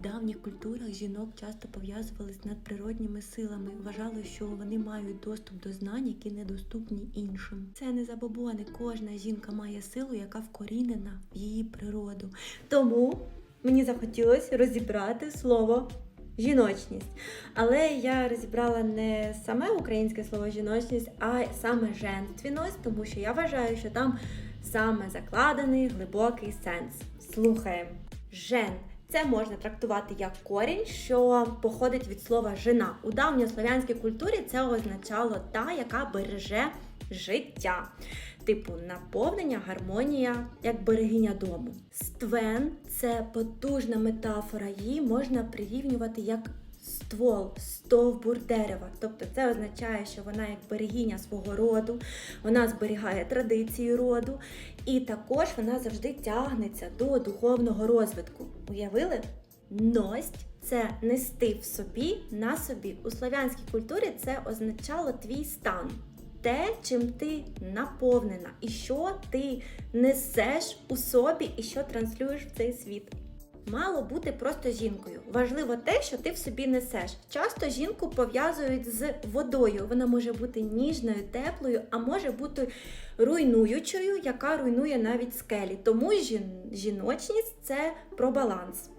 В давніх культурах жінок часто пов'язували з надприродніми силами. Вважали, що вони мають доступ до знань, які недоступні іншим. Це не забобони. Кожна жінка має силу, яка вкорінена в її природу. Тому мені захотілося розібрати слово жіночність. Але я розібрала не саме українське слово жіночність, а саме женственність, тому що я вважаю, що там саме закладений глибокий сенс. Слухаємо. Жен. Це можна трактувати як корінь, що походить від слова жена. У давньослов'янській культурі це означало та, яка береже життя. Типу наповнення, гармонія, як берегиня дому. Ствен це потужна метафора, її можна прирівнювати як ствол, стовбур дерева. Тобто це означає, що вона як берегиня свого роду, вона зберігає традиції роду, і також вона завжди тягнеться до духовного розвитку. Уявили? Ность це нести в собі на собі. У славянській культурі це означало твій стан. Те, чим ти наповнена, і що ти несеш у собі, і що транслюєш в цей світ. Мало бути просто жінкою. Важливо те, що ти в собі несеш. Часто жінку пов'язують з водою. Вона може бути ніжною, теплою, а може бути руйнуючою, яка руйнує навіть скелі. Тому жін- жіночність це про баланс.